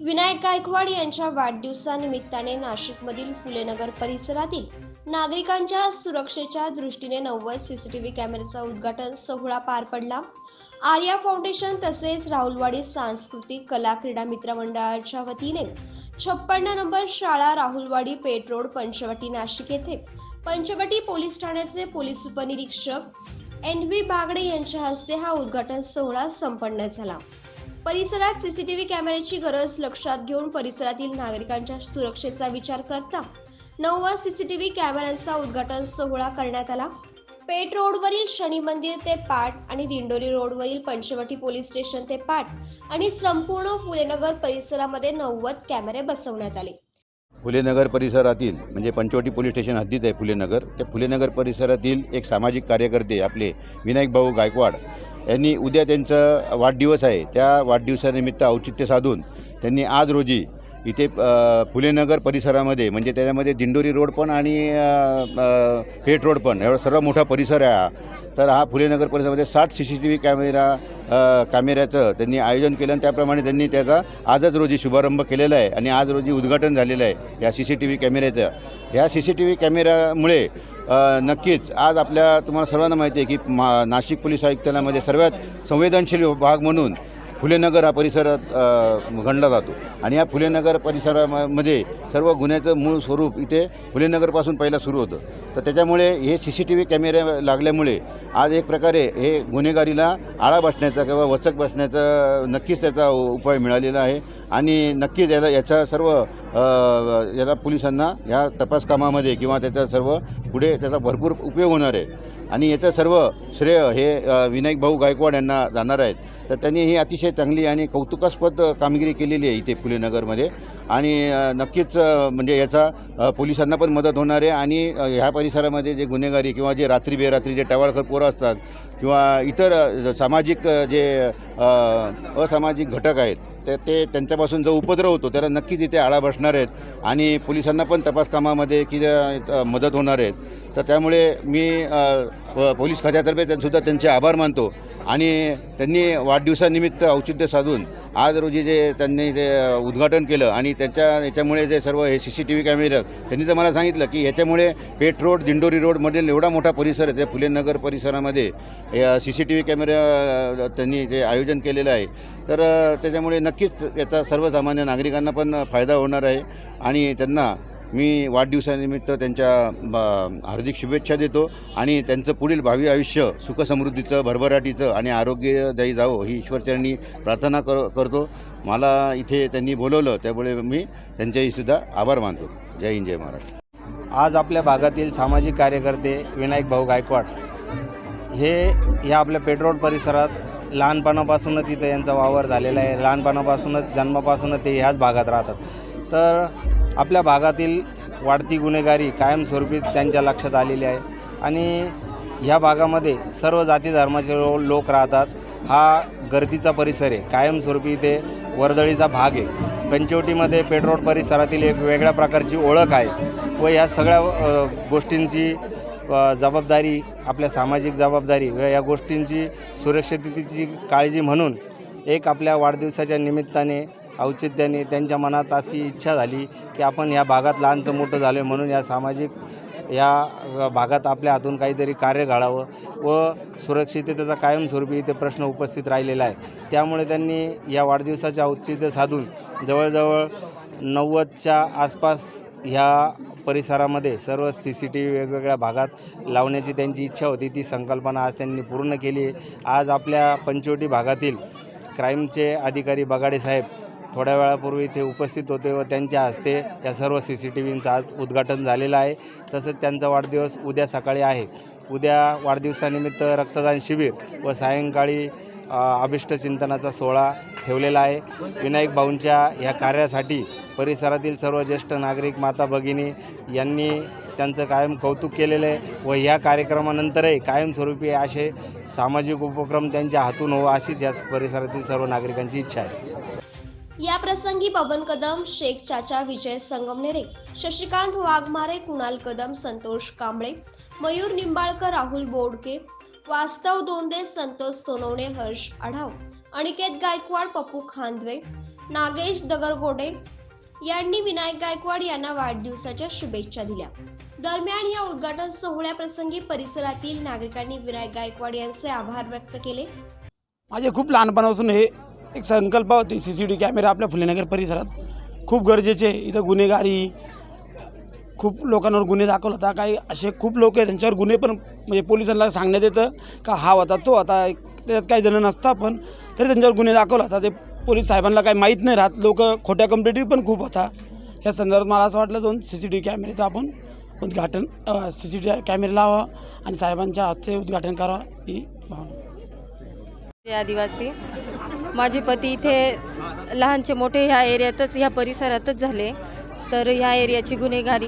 विनायक गायकवाड यांच्या वाढदिवसानिमित्ताने नाशिकमधील फुलेनगर परिसरातील नागरिकांच्या सुरक्षेच्या दृष्टीने नव्वद सीसीटीव्ही कॅमेऱ्याचा उद्घाटन सोहळा पार पडला. आर्या फाउंडेशन तसेच राहुलवाडी सांस्कृतिक कला क्रीडा मित्र मंडळाच्या वतीने छप्पन्न नंबर शाळा राहुलवाडी पेट रोड पंचवटी नाशिक येथे पंचवटी पोलीस ठाण्याचे पोलीस उपनिरीक्षक एन व्ही बागडे यांच्या हस्ते हा उद्घाटन सोहळा संपन्न झाला. परिसरात सीसीटीव्ही कॅमेऱ्याची गरज लक्षात घेऊन परिसरातील नागरिकांच्या सुरक्षेचा विचार करता नववा सीसीटीव्ही कॅमेऱ्यांचा उद्घाटन सोहळा करण्यात आला. पेठ रोडवरील शनी मंदिर ते पाट आणि दिंडोरी रोडवरील पंचवटी पोलीस स्टेशन ते पाट आणि संपूर्ण फुलेनगर परिसरामध्ये नव्वद कॅमेरे बसवण्यात आले. फुलेनगर परिसरातील म्हणजे पंचवटी पोलीस स्टेशन हद्दीत आहे फुलेनगर त्या फुलेनगर परिसरातील एक सामाजिक कार्यकर्ते आपले विनायक भाऊ गायकवाड यांनी उद्या त्यांचा वाढदिवस आहे. त्या वाढदिवसानिमित्त औचित्य साधून त्यांनी आज रोजी इथे फुलेनगर परिसरामध्ये म्हणजे त्याच्यामध्ये दिंडोरी रोड पण आणि हेट पेठ रोड पण एवढा सर्व मोठा परिसर आहे हा. तर हा फुलेनगर परिसरामध्ये साठ C C T V camera कॅमेऱ्याचं त्यांनी आयोजन केलं आणि त्याप्रमाणे त्यांनी त्याचा आजच रोजी शुभारंभ केलेला आहे आणि आज रोजी उद्घाटन झालेलं आहे या सी सी टी व्ही कॅमेऱ्याचं. या सी सी टी व्ही कॅमेऱ्यामुळे नक्कीच आज आपल्या तुम्हाला सर्वांना माहिती आहे की मा नाशिक पोलीस आयुक्तालयामध्ये सर्वात संवेदनशील भाग म्हणून फुलेनगर हा परिसरात गणला जातो. आणि या फुलेनगर परिसरामध्ये म्हणजे सर्व गुन्ह्याचं मूळ स्वरूप इथे फुलेनगरपासून पहिला सुरू होतं. तर त्याच्यामुळे हे सी सी टी व्ही कॅमेरे लागल्यामुळे आज एक प्रकारे हे गुन्हेगारीला आळा बसण्याचा किंवा वचक बसण्याचा नक्कीच त्याचा उपाय मिळालेला आहे. आणि नक्कीच याला याचा सर्व याचा याला पोलिसांना या तपास कामामध्ये किंवा त्याचा सर्व पुढे त्याचा भरपूर उपयोग होणार आहे. आणि याचं सर्व श्रेय हे विनायक भाऊ गायकवाड यांना जाणार आहेत. तर त्यांनी ही अतिशय चांगली आणि कौतुकास्पद कामगिरी केलेली आहे इथे फुलेनगरमध्ये आणि नक्कीच म्हणजे याचा पोलिसांना पण मदत होणार आहे. आणि ह्या परिसरामध्ये जे गुन्हेगारी किंवा जे रात्री बेरात्री जे टवाळखोर पोरं असतात किंवा इतर सामाजिक जे असामाजिक घटक आहेत तर ते त्यांच्यापासून जो उपद्रव होतो त्याला नक्कीच इथे आळा बसणार आहेत. आणि पोलिसांना पण तपास कामामध्ये की मदत होणार आहेत. तर त्यामुळे मी प- पोलीस खात्यातर्फे त्यांसुद्धा त्यांचे आभार मानतो. आणि त्यांनी वाढदिवसानिमित्त औचित्य साधून आज रोजी जे त्यांनी जे उद्घाटन केलं आणि त्याच्या याच्यामुळे जे सर्व हे सी सी टी व्ही कॅमेरे त्यांनी तर मला सांगितलं की ह्याच्यामुळे पेठ रोड दिंडोरी रोडमधील एवढा मोठा परिसर आहे त्या फुलेनगर परिसरामध्ये C C T V camera त्यांनी जे आयोजन केलेलं आहे तर त्याच्यामुळे नक्कीच याचा सर्वसामान्य नागरिकांना पण फायदा होणार आहे. आणि त्यांना मी वाढदिवसानिमित्त त्यांच्या हार्दिक शुभेच्छा देतो आणि त्यांचं पुढील भावी आयुष्य सुखसमृद्धीचं भरभराटीचं आणि आरोग्यदायी जावं ही ईश्वरचरणी प्रार्थना कर करतो. मला इथे त्यांनी बोलवलं त्यामुळे मी त्यांच्याहीसुद्धा आभार मानतो. जय हिंद जय महाराष्ट्र. आज आपल्या भागातील सामाजिक कार्यकर्ते विनायक भाऊ गायकवाड हे ह्या आपल्या पेट्रोल परिसरात लहानपणापासूनच इथं यांचा वावर झालेला आहे. लहानपणापासूनच जन्मापासूनच ते ह्याच भागात राहतात. तर आपल्या भागातील वाढती गुन्हेगारी कायमस्वरूपी त्यांच्या लक्षात आलेली आहे. आणि ह्या भागामध्ये सर्व जाती धर्माचे लो लोक राहतात. हा गर्दीचा परिसर आहे. कायमस्वरूपी इथे वर्दळीचा भाग आहे. पंचवटीमध्ये पेट्रोल परिसरातील एक वेगळ्या प्रकारची ओळख आहे व या सगळ्या गोष्टींची जबाबदारी आपल्या सामाजिक जबाबदारी व या गोष्टींची सुरक्षिततेची काळजी म्हणून एक आपल्या वाढदिवसाच्या निमित्ताने औचित्याने त्यांच्या मनात अशी इच्छा झाली की आपण या भागात लहानचं मोठं झालो म्हणून या सामाजिक या भागात आपल्या हातून काहीतरी कार्य घडावं व सुरक्षिततेचा कायमस्वरूपी इथे प्रश्न उपस्थित राहिलेला आहे. त्यामुळे त्यांनी या वाढदिवसाचे औचित्य साधून जवळजवळ नव्वदच्या आसपास ह्या परिसरामध्ये सर्व सी सी टी व्ही वेगवेगळ्या भागात लावण्याची त्यांची इच्छा होती. ती संकल्पना आज त्यांनी पूर्ण केली आज आपल्या पंचवटी भागातील क्राईमचे अधिकारी बगाडे साहेब थोड्या वेळापूर्वी इथे उपस्थित होते व त्यांच्या हस्ते या सर्व सी सी टी व्हींचं आज उद्घाटन झालेलं आहे. तसंच त्यांचा वाढदिवस उद्या सकाळी आहे. उद्या वाढदिवसानिमित्त रक्तदान शिबिर व सायंकाळी अ, अभिष्ट चिंतनाचा सोहळा ठेवलेला आहे. विनायक भाऊंच्या ह्या कार्यासाठी परिसरातील सर्व ज्येष्ठ नागरिक माता भगिनी यांनी त्यांचं कायम कौतुक केलेलं आहे व ह्या कार्यक्रमानंतरही कायमस्वरूपी असे सामाजिक उपक्रम त्यांच्या हातून हो अशीच या परिसरातील सर्व नागरिकांची इच्छा आहे. या प्रसंगी बबन कदम शेख चाचा विजय संगमनेरे शशिकांत वाघमारे कुणाल कदम संतोष कांबळे मयूर निंबाळकर राहुल बोडके वास्तव दोंदे संतोष सोनवणे हर्ष आढाव अनिकेत गायकवाड पप्पू खांदवे नागेश दगरगोडे यांनी विनायक गायकवाड यांना वाढदिवसाच्या शुभेच्छा दिल्या. दरम्यान या उद्घाटन सोहळ्याप्रसंगी परिसरातील नागरिकांनी विनायक गायकवाड यांचे आभार व्यक्त केले. माझे खूप लहानपणापासून हे एक संकल्प होती सी सी टी कॅमेरा आपल्या फुलेनगर परिसरात. खूप गरजेचे आहे. इथं गुन्हेगारी खूप लोकांवर गुन्हे दाखवला होता. काही असे खूप लोक आहेत त्यांच्यावर गुन्हे पण म्हणजे पोलिसांना सांगण्यात येतं का हा होता तो होता. त्याच्यात काही जण नसतात पण तरी त्यांच्यावर गुन्हे दाखवला होता. ते पोलीस साहेबांना काही माहीत नाही राहत. लोक खोट्या कंप्लेंटिव्ह पण खूप होता. या संदर्भात मला असं वाटलं दोन सी सी टी व्ही कॅमेऱ्याचं आपण उद्घाटन C C T V camera लावा आणि साहेबांच्या हातचे उद्घाटन करावा ही भावना. आदिवासी. माझे पती इथे लहानचे मोठे ह्या एरियातच ह्या परिसरातच झाले. तर ह्या एरियाची गुन्हेगारी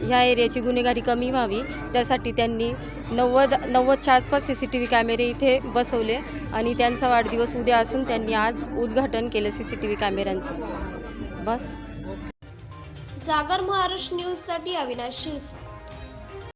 ह्या एरियाची गुन्हेगारी कमी व्हावी. त्यासाठी त्यांनी नव्वद नव्वदच्या आसपास सी सी टी व्ही कॅमेरे इथे बसवले आणि त्यांचा वाढदिवस उद्या असून त्यांनी आज उद्घाटन केलं सी सी टी व्ही कॅमेऱ्यांचं. बस. जागर महाराष्ट्र न्यूजसाठी अविनाश